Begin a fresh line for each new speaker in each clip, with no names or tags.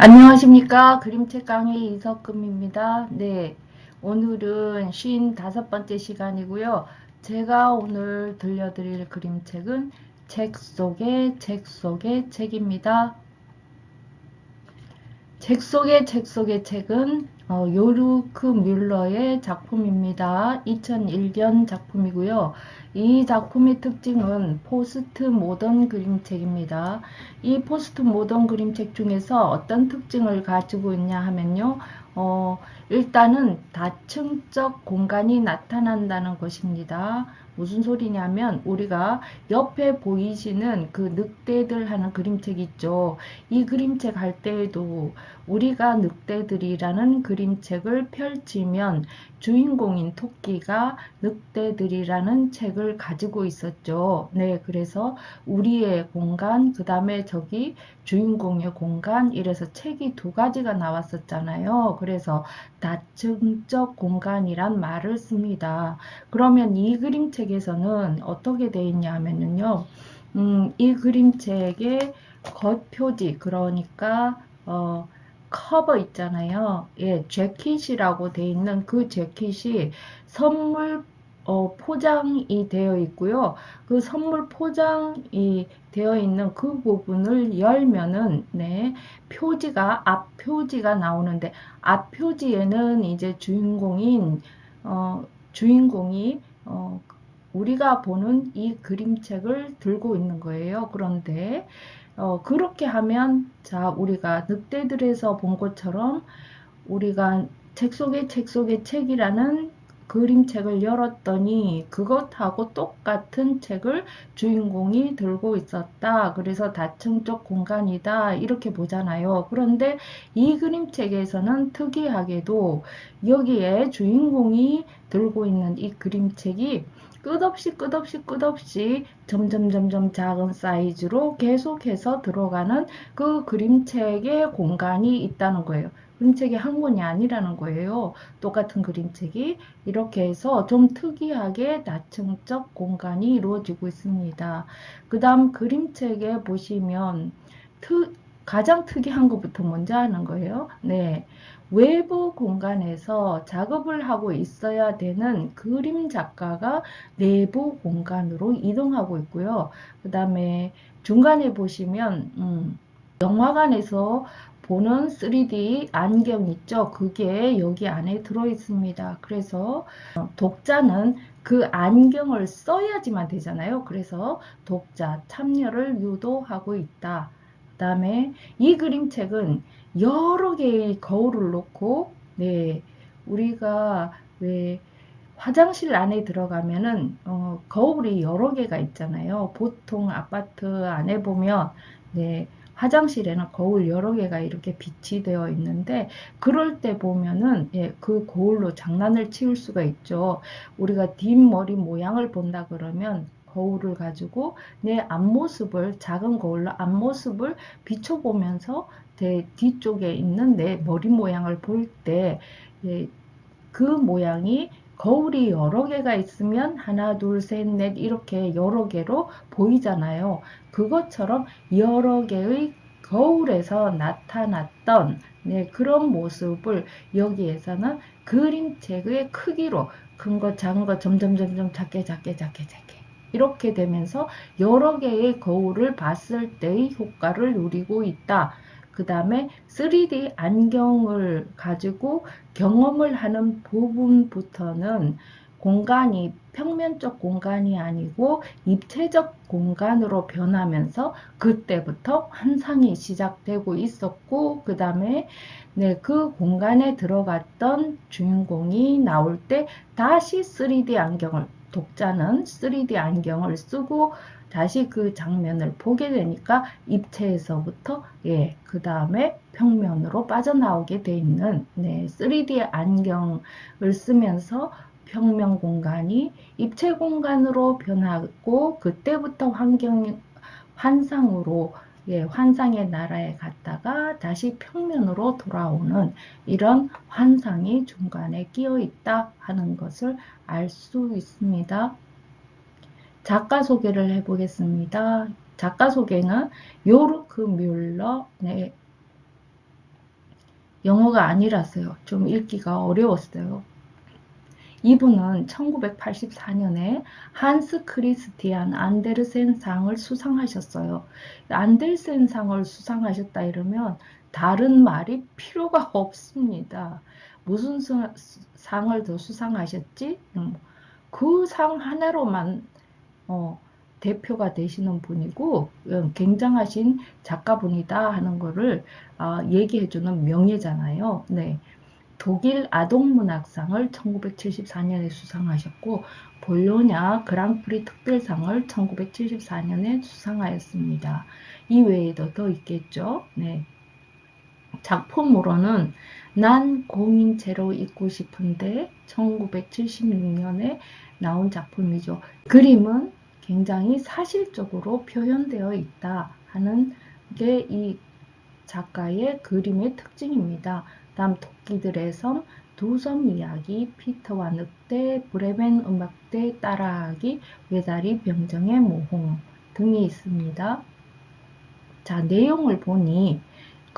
안녕하십니까. 그림책 강의 이석금입니다. 네. 오늘은 55번째 시간이고요. 제가 오늘 들려드릴 그림책은 책 속의 책 속의 책입니다. 책 속의 책 속의 책은 어, 요르크 뮬러의 작품입니다. 2001년 작품이고요. 이 작품의 특징은 포스트 모던 그림책입니다. 이 포스트 모던 그림책 중에서 어떤 특징을 가지고 있냐 하면요. 어, 일단은 다층적 공간이 나타난다는 것입니다. 무슨 소리냐면 우리가 옆에 보이시는 그 늑대들 하는 그림책 있죠. 이 그림책 할 때에도 우리가 늑대들이라는 그림책을 펼치면 주인공인 토끼가 늑대들이라는 책을 가지고 있었죠. 네, 그래서 우리의 공간, 그 다음에 저기 주인공의 공간, 이래서 책이 두 가지가 나왔었잖아요. 그래서 다층적 공간이란 말을 씁니다. 그러면 이 그림책에서는 어떻게 되어 있냐 하면요. 음, 이 그림책의 겉표지, 그러니까, 어, 커버 있잖아요. 예, 재킷이라고 되어 있는 그 재킷이 선물 어, 포장이 되어 있고요. 그 선물 포장이 되어 있는 그 부분을 열면은 네 표지가 앞 표지가 나오는데 앞 표지에는 이제 주인공인 어, 주인공이 어, 우리가 보는 이 그림책을 들고 있는 거예요. 그런데 어, 그렇게 하면 자 우리가 늑대들에서 본 것처럼 우리가 책 속에 책 속에 책이라는 그림책을 열었더니 그것하고 똑같은 책을 주인공이 들고 있었다. 그래서 다층적 공간이다. 이렇게 보잖아요. 그런데 이 그림책에서는 특이하게도 여기에 주인공이 들고 있는 이 그림책이 끝없이 끝없이 끝없이 점점 점점 작은 사이즈로 계속해서 들어가는 그 그림책의 공간이 있다는 거예요. 그림책이 한 권이 아니라는 거예요. 똑같은 그림책이 이렇게 해서 좀 특이하게 다층적 공간이 이루어지고 있습니다. 그 다음 그림책에 보시면 트, 가장 특이한 것부터 먼저 하는 거예요. 네. 외부 공간에서 작업을 하고 있어야 되는 그림 작가가 내부 공간으로 이동하고 있고요. 그 다음에 중간에 보시면 음, 영화관에서 보는 3D 안경 있죠. 그게 여기 안에 들어 있습니다. 그래서 독자는 그 안경을 써야지만 되잖아요. 그래서 독자 참여를 유도하고 있다. 그 다음에 이 그림책은 여러 개의 거울을 놓고 네 우리가 왜 화장실 안에 들어가면은 어, 거울이 여러 개가 있잖아요. 보통 아파트 안에 보면 네 화장실에는 거울 여러 개가 이렇게 빛이 되어 있는데 그럴 때 보면은 예, 그 거울로 장난을 치울 수가 있죠. 우리가 뒷머리 모양을 본다 그러면 거울을 가지고 내 앞모습을 작은 거울로 앞모습을 비춰보면서 내 뒤쪽에 있는 내 머리 모양을 볼때그 예, 모양이 거울이 여러 개가 있으면 하나, 둘, 셋, 넷 이렇게 여러 개로 보이잖아요. 그것처럼 여러 개의 거울에서 나타났던 네, 그런 모습을 여기에서는 그림책의 크기로 큰 거, 작은 거 점점 점점 작게 작게 작게 작게 이렇게 되면서 여러 개의 거울을 봤을 때의 효과를 누리고 있다. 그 다음에 3D 안경을 가지고 경험을 하는 부분부터는 공간이 평면적 공간이 아니고 입체적 공간으로 변하면서 그때부터 환상이 시작되고 있었고 그 다음에 네, 그 공간에 들어갔던 주인공이 나올 때 다시 3D 안경을 독자는 3D 안경을 쓰고 다시 그 장면을 보게 되니까 입체에서부터 예, 그 다음에 평면으로 빠져나오게 돼 있는 네, 3D 안경을 쓰면서 평면 공간이 입체 공간으로 변하고 그때부터 환경 환상으로 예, 환상의 나라에 갔다가 다시 평면으로 돌아오는 이런 환상이 중간에 끼어 있다 하는 것을 알 수 있습니다. 작가 소개를 해보겠습니다. 작가 소개는 요르크 뮬러, 네, 영어가 아니라서요. 좀 읽기가 어려웠어요. 이분은 1984년에 한스 크리스티안 안데르센 상을 수상하셨어요. 안데르센 상을 수상하셨다 이러면 다른 말이 필요가 없습니다. 무슨 수- 상을 더 수상하셨지? 음, 그상 하나로만 어, 대표가 되시는 분이고 어, 굉장하신 작가분이다 하는 거를 아, 얘기해주는 명예잖아요. 네. 독일 아동문학상을 1974년에 수상하셨고 볼로냐 그랑프리 특별상을 1974년에 수상하였습니다. 이 외에도 더 있겠죠. 네. 작품으로는 난 공인체로 있고 싶은데 1976년에 나온 작품이죠. 그림은 굉장히 사실적으로 표현되어 있다 하는 게 이 작가의 그림의 특징입니다. 다음 토끼들의 섬, 두 섬 이야기, 피터와 늑대, 브레멘 음악대 따라하기, 외다리 병정의 모험 등이 있습니다. 자, 내용을 보니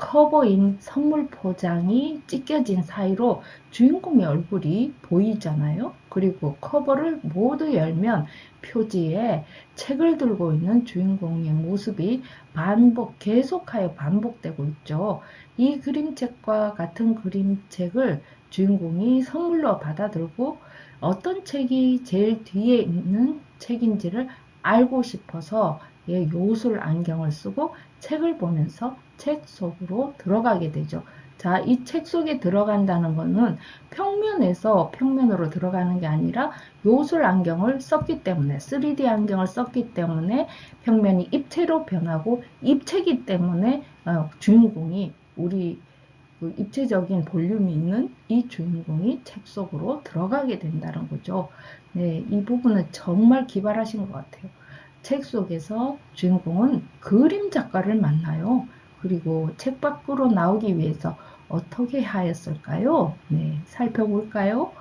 커버인 선물 포장이 찢겨진 사이로 주인공의 얼굴이 보이잖아요. 그리고 커버를 모두 열면 표지에 책을 들고 있는 주인공의 모습이 반복, 계속하여 반복되고 있죠. 이 그림책과 같은 그림책을 주인공이 선물로 받아들고 어떤 책이 제일 뒤에 있는 책인지를 알고 싶어서 예, 요술 안경을 쓰고 책을 보면서 책 속으로 들어가게 되죠. 자, 이 책 속에 들어간다는 것은 평면에서 평면으로 들어가는 게 아니라 요술 안경을 썼기 때문에 3D 안경을 썼기 때문에 평면이 입체로 변하고 입체이기 때문에 어, 주인공이 우리 그 입체적인 볼륨이 있는 이 주인공이 책 속으로 들어가게 된다는 거죠. 네, 이 부분은 정말 기발하신 것 같아요. 책 속에서 주인공은 그림 작가를 만나요. 그리고 책 밖으로 나오기 위해서 어떻게 하였을까요? 네, 살펴볼까요?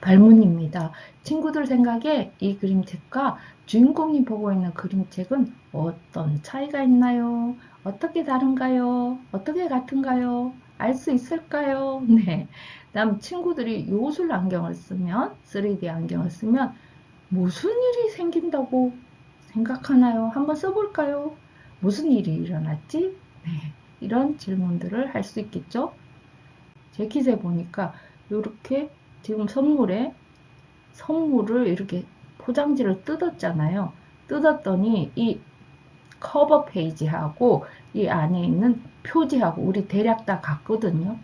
발문입니다. 친구들 생각에 이 그림책과 주인공이 보고 있는 그림책은 어떤 차이가 있나요? 어떻게 다른가요? 어떻게 같은가요? 알 수 있을까요? 네. 다음 친구들이 요술 안경을 쓰면 3D 안경을 쓰면 무슨 일이 생긴다고 생각하나요? 한번 써볼까요? 무슨 일이 일어났지? 네, 이런 질문들을 할 수 있겠죠? 제 킷에 보니까 이렇게 지금 선물에 선물을 이렇게 포장지를 뜯었잖아요. 뜯었더니 이 커버 페이지하고 이 안에 있는 표지하고 우리 대략 다 같거든요.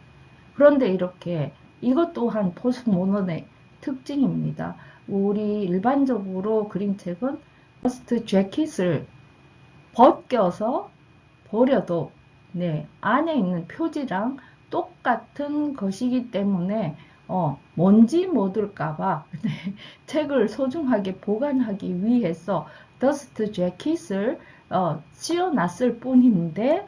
그런데 이렇게 이것 또한 포스모넌의 특징입니다. 우리 일반적으로 그림책은 퍼스트 재킷을 벗겨서 버려도 네, 안에 있는 표지랑 똑같은 것이기 때문에 어, 먼지 묻을까봐 네, 책을 소중하게 보관하기 위해서 더스트 재킷을 어, 씌워놨을 뿐인데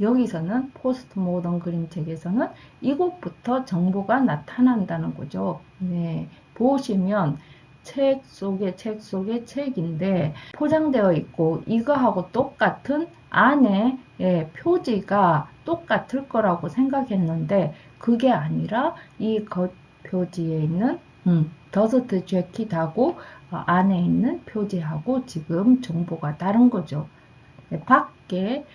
여기서는 포스트 모던 그림책에서는 이곳부터 정보가 나타난다는 거죠. 네, 보시면 책 속에 책 속에 책인데 포장되어 있고 이거하고 똑같은 안에 예, 표지가 똑같을 거라고 생각했는데 그게 아니라 이 겉 표지에 있는 음, 더스트 재킷하고 어, 안에 있는 표지하고 지금 정보가 다른 거죠. 네, 밖에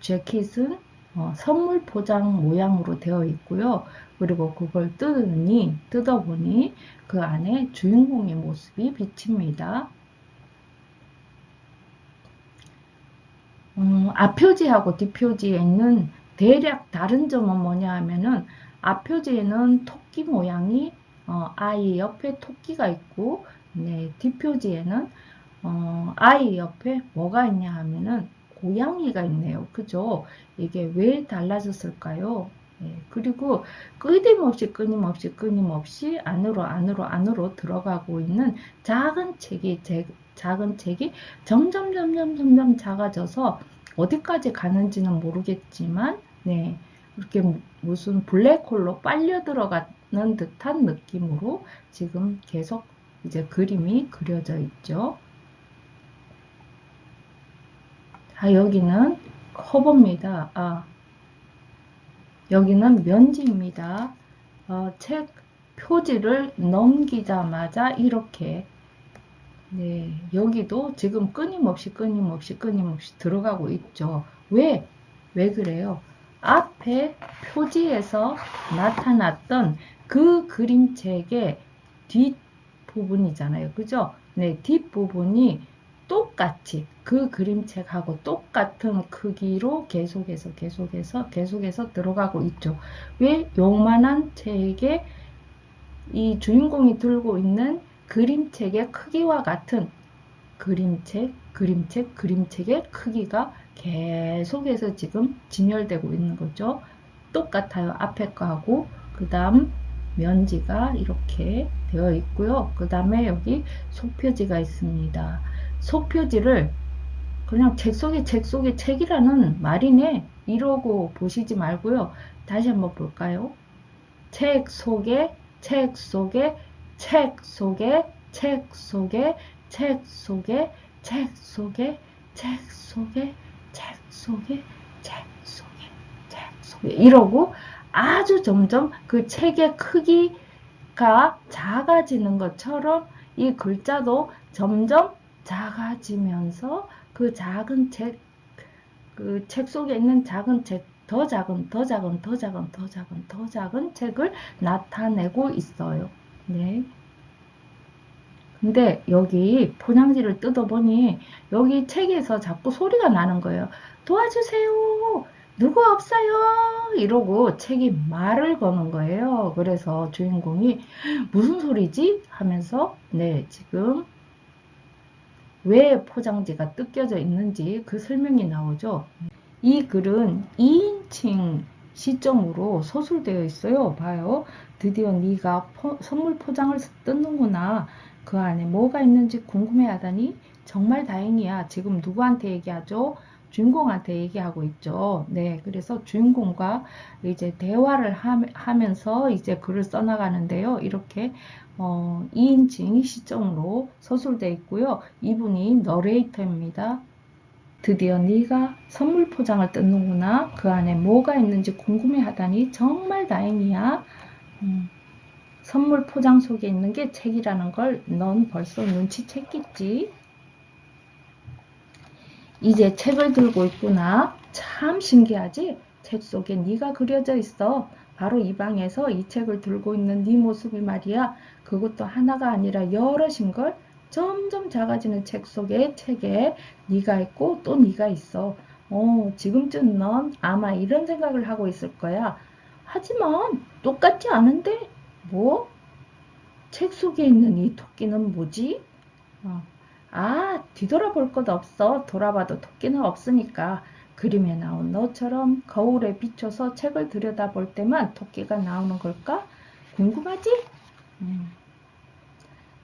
재킷은 어, 선물 포장 모양으로 되어 있고요. 그리고 그걸 뜯으니 뜯어보니 그 안에 주인공의 모습이 비칩니다. 음, 앞표지하고 뒷표지에 있는 대략 다른 점은 뭐냐 하면은 앞표지에는 토끼 모양이 어, 아이 옆에 토끼가 있고 네, 뒷표지에는 어, 아이 옆에 뭐가 있냐 하면은 고양이가 있네요. 그죠? 이게 왜 달라졌을까요? 예, 그리고 끊임없이 끊임없이 끊임없이 안으로 안으로 안으로 들어가고 있는 작은 책이 제, 작은 책이 점점 점점 점점 작아져서 어디까지 가는지는 모르겠지만 네 이렇게 무슨 블랙홀로 빨려 들어가는 듯한 느낌으로 지금 계속 이제 그림이 그려져 있죠. 자 여기는 커버입니다. 아 여기는 면지입니다. 어, 책 표지를 넘기자마자 이렇게 네, 여기도 지금 끊임없이 끊임없이 끊임없이 들어가고 있죠. 왜? 왜 그래요? 앞에 표지에서 나타났던 그 그림책의 뒷부분이잖아요. 그죠? 네, 뒷부분이 똑같이 그 그림책하고 똑같은 크기로 계속해서 계속해서 계속해서 들어가고 있죠. 왜? 요만한 책에 이 주인공이 들고 있는 그림책의 크기와 같은 그림책, 그림책, 그림책의 크기가 계속해서 지금 진열되고 있는 거죠. 똑같아요. 앞에 거하고 그 다음 면지가 이렇게 되어 있고요. 그 다음에 여기 속표지가 있습니다. 속표지를 그냥 책 속에 책 속에 책이라는 말이네 이러고 보시지 말고요. 다시 한번 볼까요? 책 속에 책 속에 책 속에 책 속에 책 속에 책 속에 책 속에 책 속에 책 속에 책 속에 이러고 아주 점점 그 책의 크기가 작아지는 것처럼 이 글자도 점점 작아지면서 그 작은 책, 그 책 속에 있는 작은 책, 더 작은, 더 작은, 더 작은, 더 작은, 더 작은 책을 나타내고 있어요. 네. 근데 여기 포장지를 뜯어보니 여기 책에서 자꾸 소리가 나는 거예요. 도와주세요. 누구 없어요. 이러고 책이 말을 거는 거예요. 그래서 주인공이 무슨 소리지? 하면서 네, 지금 왜 포장지가 뜯겨져 있는지 그 설명이 나오죠. 이 글은 2인칭 시점으로 서술되어 있어요. 봐요. 드디어 네가 포, 선물 포장을 뜯는구나. 그 안에 뭐가 있는지 궁금해하다니 정말 다행이야. 지금 누구한테 얘기하죠? 주인공한테 얘기하고 있죠. 네, 그래서 주인공과 이제 대화를 하, 면서 이제 글을 써나가는데요. 이렇게 어, 2인칭 시점으로 서술되어 있고요. 이분이 너레이터입니다. 드디어 네가 선물 포장을 뜯는구나. 그 안에 뭐가 있는지 궁금해하다니 정말 다행이야. 음, 선물 포장 속에 있는 게 책이라는 걸 넌 벌써 눈치챘겠지? 이제 책을 들고 있구나. 참 신기하지? 책 속에 네가 그려져 있어. 바로 이 방에서 이 책을 들고 있는 네 모습이 말이야. 그것도 하나가 아니라 여럿인 걸. 점점 작아지는 책 속에 책에 네가 있고 또 네가 있어. 어, 지금쯤 넌 아마 이런 생각을 하고 있을 거야. 하지만 똑같지 않은데? 뭐? 책 속에 있는 이 토끼는 뭐지? 어. 아, 뒤돌아볼 것 없어. 돌아봐도 토끼는 없으니까. 그림에 나온 너처럼 거울에 비춰서 책을 들여다볼 때만 토끼가 나오는 걸까? 궁금하지? 음.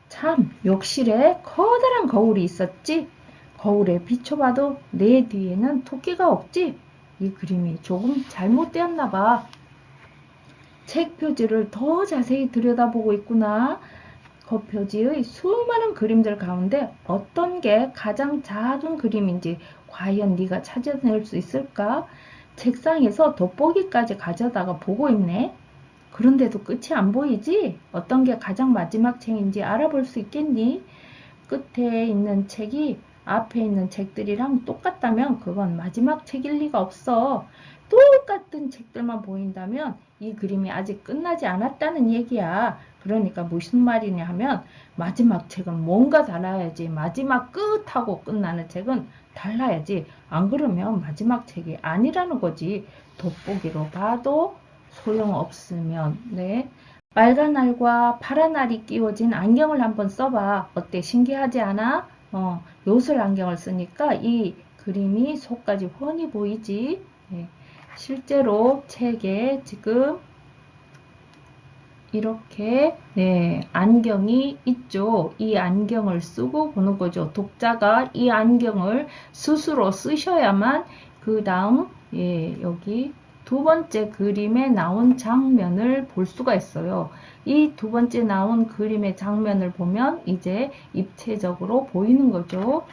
참, 욕실에 커다란 거울이 있었지? 거울에 비춰봐도 내 뒤에는 토끼가 없지? 이 그림이 조금 잘못되었나 봐. 책 표지를 더 자세히 들여다보고 있구나. 겉표지의 수많은 그림들 가운데 어떤 게 가장 작은 그림인지 과연 네가 찾아낼 수 있을까? 책상에서 돋보기까지 가져다가 보고 있네. 그런데도 끝이 안 보이지? 어떤 게 가장 마지막 책인지 알아볼 수 있겠니? 끝에 있는 책이 앞에 있는 책들이랑 똑같다면 그건 마지막 책일 리가 없어. 똑같은 책들만 보인다면 이 그림이 아직 끝나지 않았다는 얘기야. 그러니까 무슨 말이냐 하면 마지막 책은 뭔가 달라야지. 마지막 끝하고 끝나는 책은 달라야지. 안 그러면 마지막 책이 아니라는 거지. 돋보기로 봐도 소용없으면. 네. 빨간 알과 파란 알이 끼워진 안경을 한번 써봐. 어때? 신기하지 않아? 어, 요술 안경을 쓰니까 이 그림이 속까지 훤히 보이지. 네. 실제로 책에 지금 이렇게 네 안경이 있죠. 이 안경을 쓰고 보는 거죠. 독자가 이 안경을 스스로 쓰셔야만 그 다음 예, 여기 두 번째 그림에 나온 장면을 볼 수가 있어요. 이 두 번째 나온 그림의 장면을 보면 이제 입체적으로 보이는 거죠.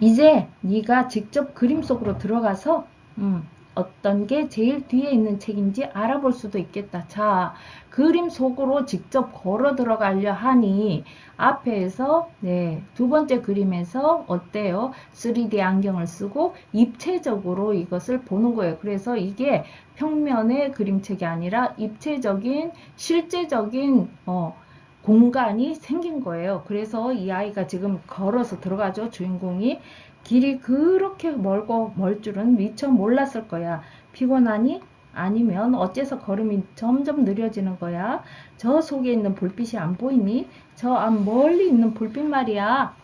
이제 네가 직접 그림 속으로 들어가서 음, 어떤 게 제일 뒤에 있는 책인지 알아볼 수도 있겠다. 자, 그림 속으로 직접 걸어 들어가려 하니 앞에서 네, 두 번째 그림에서 어때요? 3D 안경을 쓰고 입체적으로 이것을 보는 거예요. 그래서 이게 평면의 그림책이 아니라 입체적인 실제적인 어, 공간이 생긴 거예요. 그래서 이 아이가 지금 걸어서 들어가죠. 주인공이 길이 그렇게 멀고 멀 줄은 미처 몰랐을 거야. 피곤하니? 아니면 어째서 걸음이 점점 느려지는 거야? 저 속에 있는 불빛이 안 보이니? 저 앞 멀리 있는 불빛 말이야.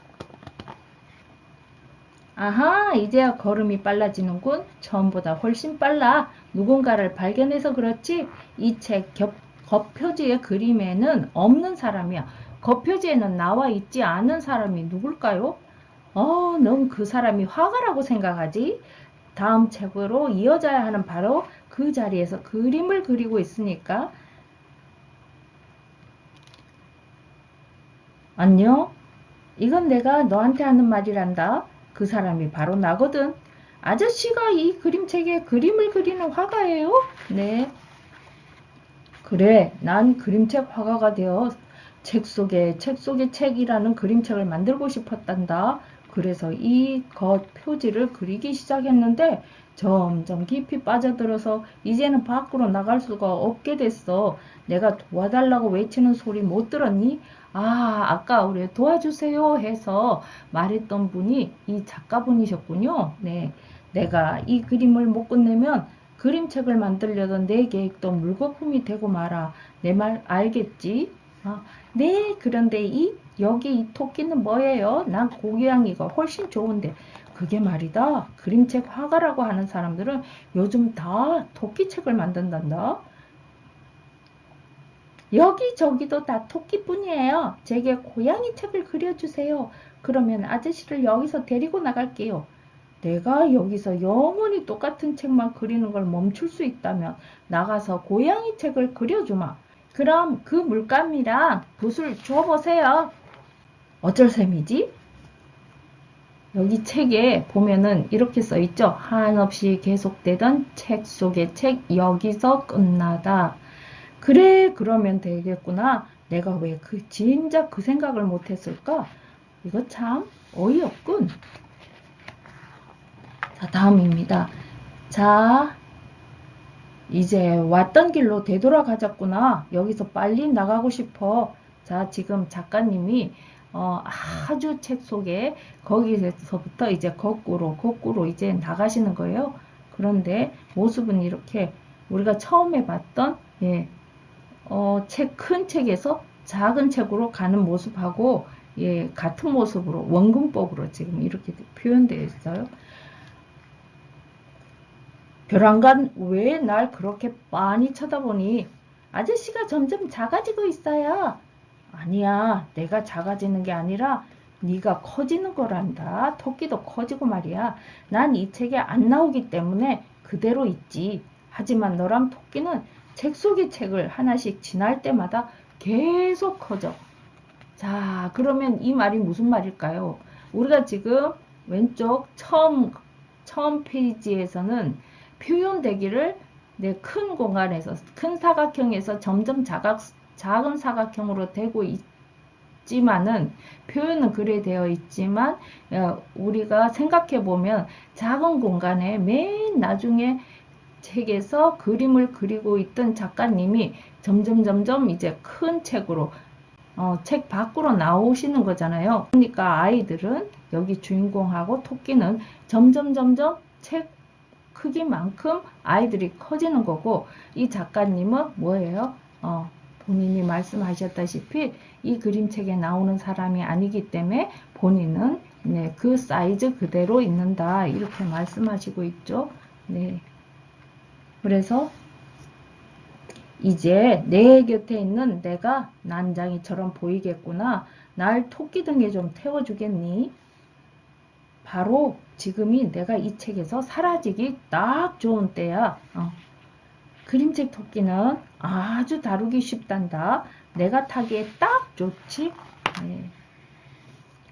아하, 이제야 걸음이 빨라지는군. 처음보다 훨씬 빨라. 누군가를 발견해서 그렇지? 이 책 겉표지의 그림에는 없는 사람이야. 겉표지에는 나와 있지 않은 사람이 누굴까요? 어, 넌 그 사람이 화가라고 생각하지? 다음 책으로 이어져야 하는 바로 그 자리에서 그림을 그리고 있으니까. 안녕? 이건 내가 너한테 하는 말이란다. 그 사람이 바로 나거든. 아저씨가 이 그림책에 그림을 그리는 화가예요? 네. 그래, 난 그림책 화가가 되어 책 속에 책 속의 책이라는 그림책을 만들고 싶었단다. 그래서 이겉 표지를 그리기 시작했는데 점점 깊이 빠져들어서 이제는 밖으로 나갈 수가 없게 됐어. 내가 도와달라고 외치는 소리 못 들었니? 아, 아까 우리 도와주세요 해서 말했던 분이 이 작가분이셨군요. 네. 내가 이 그림을 못 끝내면 그림책을 만들려던 내 계획도 물거품이 되고 말아. 내 말 알겠지? 아, 네, 그런데 이 여기 이 토끼는 뭐예요? 난 고양이가 훨씬 좋은데 그게 말이다. 그림책 화가라고 하는 사람들은 요즘 다 토끼책을 만든단다. 여기저기도 다 토끼뿐이에요. 제게 고양이 책을 그려주세요. 그러면 아저씨를 여기서 데리고 나갈게요. 내가 여기서 영원히 똑같은 책만 그리는 걸 멈출 수 있다면 나가서 고양이 책을 그려주마. 그럼 그 물감이랑 붓을 줘보세요. 어쩔 셈이지? 여기 책에 보면은 이렇게 써 있죠. 한없이 계속되던 책 속의 책 여기서 끝나다. 그래 그러면 되겠구나. 내가 왜 그 진작 그 생각을 못했을까? 이거 참 어이없군. 자 다음입니다. 자 이제 왔던 길로 되돌아가자꾸나. 여기서 빨리 나가고 싶어. 자 지금 작가님이 어, 아주 책 속에 거기서부터 이제 거꾸로 거꾸로 이제 나가시는 거예요. 그런데 모습은 이렇게 우리가 처음에 봤던 예, 어, 책 큰 책에서 작은 책으로 가는 모습하고 예, 같은 모습으로 원근법으로 지금 이렇게 표현되어 있어요. 벼랑간 왜 날 그렇게 빤히 쳐다보니 아저씨가 점점 작아지고 있어요. 아니야, 내가 작아지는 게 아니라 네가 커지는 거란다. 토끼도 커지고 말이야. 난 이 책에 안 나오기 때문에 그대로 있지. 하지만 너랑 토끼는 책 속의 책을 하나씩 지날 때마다 계속 커져. 자, 그러면 이 말이 무슨 말일까요? 우리가 지금 왼쪽 처음 처음 페이지에서는 표현되기를 내 큰 공간에서 큰 사각형에서 점점 자각 작은 사각형으로 되고 있지만은 표현은 그래 되어 있지만 어, 우리가 생각해 보면 작은 공간에 맨 나중에 책에서 그림을 그리고 있던 작가님이 점점 점점 이제 큰 책으로 어, 책 밖으로 나오시는 거잖아요. 그러니까 아이들은 여기 주인공하고 토끼는 점점 점점 책 크기만큼 아이들이 커지는 거고 이 작가님은 뭐예요? 어, 본인이 말씀하셨다시피 이 그림책에 나오는 사람이 아니기 때문에 본인은 네, 그 사이즈 그대로 있는다 이렇게 말씀하시고 있죠. 네. 그래서 이제 내 곁에 있는 내가 난장이처럼 보이겠구나. 날 토끼 등에 좀 태워주겠니? 바로 지금이 내가 이 책에서 사라지기 딱 좋은 때야. 어. 그림책 토끼는 아주 다루기 쉽단다. 내가 타기에 딱 좋지. 네.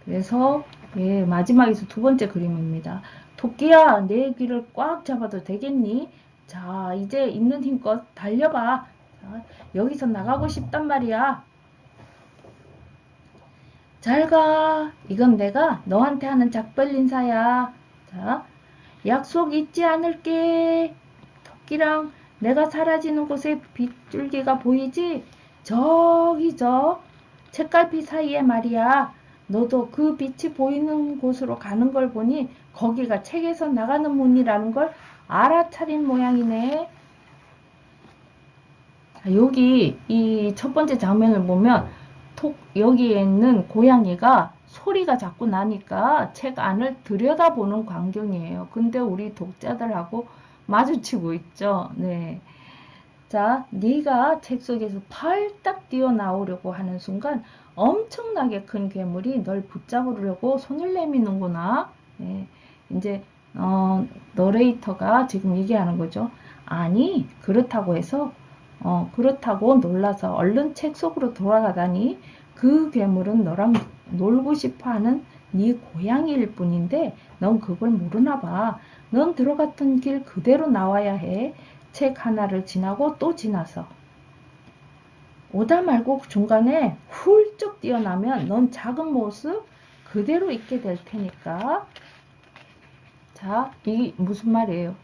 그래서 예, 마지막에서 두 번째 그림입니다. 토끼야, 내 귀를 꽉 잡아도 되겠니? 자, 이제 있는 힘껏 달려봐. 자, 여기서 나가고 싶단 말이야. 잘 가. 이건 내가 너한테 하는 작별 인사야. 자, 약속 잊지 않을게. 토끼랑 내가 사라지는 곳에 빗줄기가 보이지? 저기 저 책갈피 사이에 말이야. 너도 그 빛이 보이는 곳으로 가는 걸 보니 거기가 책에서 나가는 문이라는 걸 알아차린 모양이네. 자, 여기 이 첫 번째 장면을 보면 톡 여기에 있는 고양이가 소리가 자꾸 나니까 책 안을 들여다보는 광경이에요. 근데 우리 독자들하고 마주치고 있죠. 네. 자, 네가 책 속에서 팔딱 뛰어나오려고 하는 순간 엄청나게 큰 괴물이 널 붙잡으려고 손을 내미는구나. 네. 이제 어, 너레이터가 지금 얘기하는 거죠. 아니, 그렇다고 해서 어, 그렇다고 놀라서 얼른 책 속으로 돌아가다니 그 괴물은 너랑 놀고 싶어 하는 네 고양이일 뿐인데 넌 그걸 모르나 봐. 넌 들어갔던 길 그대로 나와야 해. 책 하나를 지나고 또 지나서. 오다 말고 중간에 훌쩍 뛰어나면 넌 작은 모습 그대로 있게 될 테니까. 자, 이 무슨 말이에요?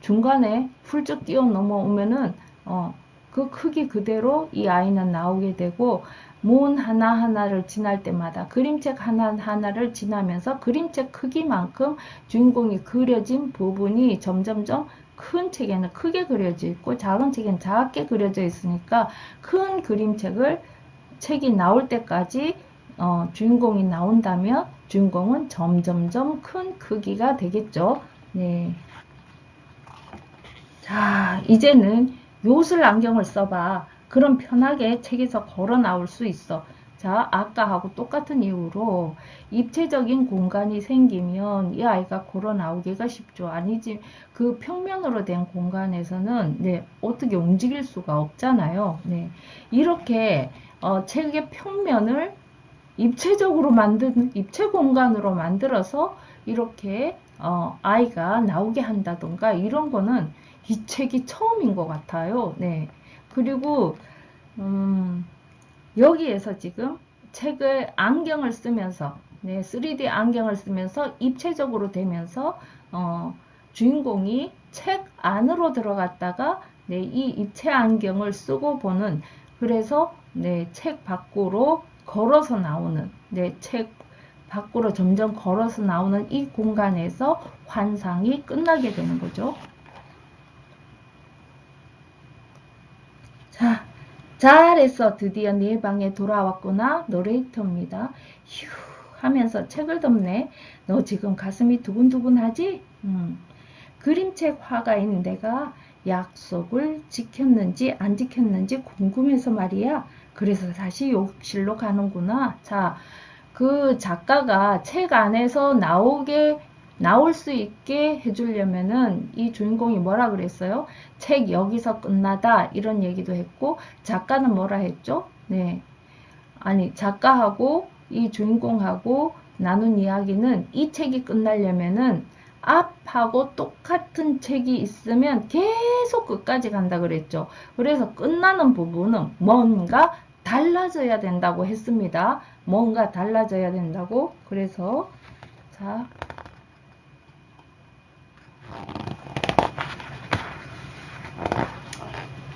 중간에 훌쩍 뛰어 넘어오면은 어, 그 크기 그대로 이 아이는 나오게 되고 문 하나하나를 지날 때마다 그림책 하나하나를 지나면서 그림책 크기만큼 주인공이 그려진 부분이 점점점 큰 책에는 크게 그려져 있고 작은 책에는 작게 그려져 있으니까 큰 그림책을 책이 나올 때까지 어, 주인공이 나온다면 주인공은 점점점 큰 크기가 되겠죠. 네. 자, 이제는 요술 안경을 써봐. 그럼 편하게 책에서 걸어 나올 수 있어. 자, 아까하고 똑같은 이유로 입체적인 공간이 생기면 이 아이가 걸어 나오기가 쉽죠. 아니지, 그 평면으로 된 공간에서는 네, 어떻게 움직일 수가 없잖아요. 네, 이렇게 어, 책의 평면을 입체적으로 만든 입체 공간으로 만들어서 이렇게 어, 아이가 나오게 한다던가 이런 거는 이 책이 처음인 것 같아요. 네. 그리고 음, 여기에서 지금 책을 안경을 쓰면서 네, 3D 안경을 쓰면서 입체적으로 되면서 어, 주인공이 책 안으로 들어갔다가 네, 이 입체 안경을 쓰고 보는 그래서 네, 책 밖으로 걸어서 나오는 네, 책 밖으로 점점 걸어서 나오는 이 공간에서 환상이 끝나게 되는 거죠. 자, 잘했어. 드디어 네 방에 돌아왔구나. 노레이터입니다. 휴 하면서 책을 덮네. 너 지금 가슴이 두근두근하지? 음. 그림책 화가인 내가 약속을 지켰는지 안 지켰는지 궁금해서 말이야. 그래서 다시 욕실로 가는구나. 자, 그 작가가 책 안에서 나오게 나올 수 있게 해주려면은 이 주인공이 뭐라 그랬어요? 책 여기서 끝나다 이런 얘기도 했고 작가는 뭐라 했죠? 네. 아니 작가하고 이 주인공하고 나눈 이야기는 이 책이 끝나려면은 앞하고 똑같은 책이 있으면 계속 끝까지 간다 그랬죠. 그래서 끝나는 부분은 뭔가 달라져야 된다고 했습니다. 뭔가 달라져야 된다고. 그래서 자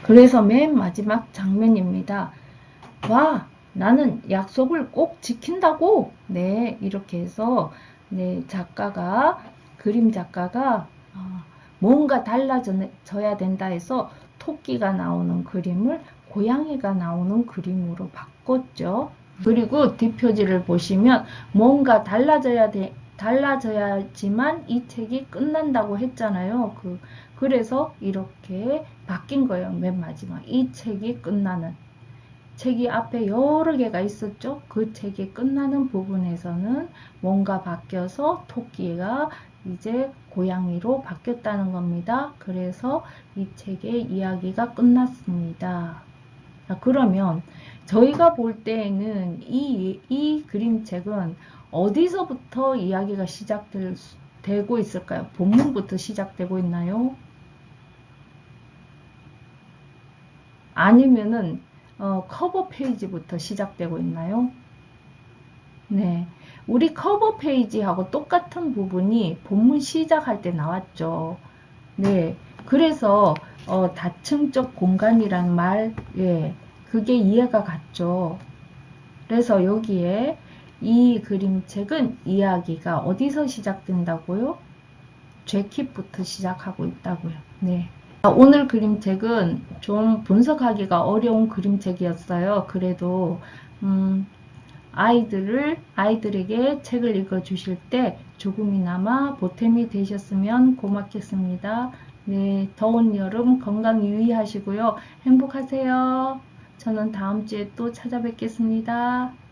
그래서 맨 마지막 장면입니다. 와, 나는 약속을 꼭 지킨다고. 네, 이렇게 해서 네, 작가가 그림 작가가 어, 뭔가 달라져야 된다 해서 토끼가 나오는 그림을 고양이가 나오는 그림으로 바꿨죠. 그리고 뒷표지를 보시면 뭔가 달라져야 돼, 달라져야지만 이 책이 끝난다고 했잖아요. 그, 그래서 이렇게 바뀐 거예요. 맨 마지막. 이 책이 끝나는. 책이 앞에 여러 개가 있었죠. 그 책이 끝나는 부분에서는 뭔가 바뀌어서 토끼가 이제 고양이로 바뀌었다는 겁니다. 그래서 이 책의 이야기가 끝났습니다. 자, 그러면 저희가 볼 때에는 이, 이 그림책은 어디서부터 이야기가 시작될 되고 있을까요? 본문부터 시작되고 있나요? 아니면은 어, 커버 페이지부터 시작되고 있나요? 네. 우리 커버 페이지하고 똑같은 부분이 본문 시작할 때 나왔죠. 네. 그래서 어, 다층적 공간이란 말, 예, 그게 이해가 갔죠. 그래서 여기에 이 그림책은 이야기가 어디서 시작된다고요? 죄킷부터 시작하고 있다고요. 네. 아, 오늘 그림책은 좀 분석하기가 어려운 그림책이었어요. 그래도 음, 아이들을 아이들에게 책을 읽어 주실 때 조금이나마 보탬이 되셨으면 고맙겠습니다. 네, 더운 여름 건강 유의하시고요. 행복하세요. 저는 다음 주에 또 찾아뵙겠습니다.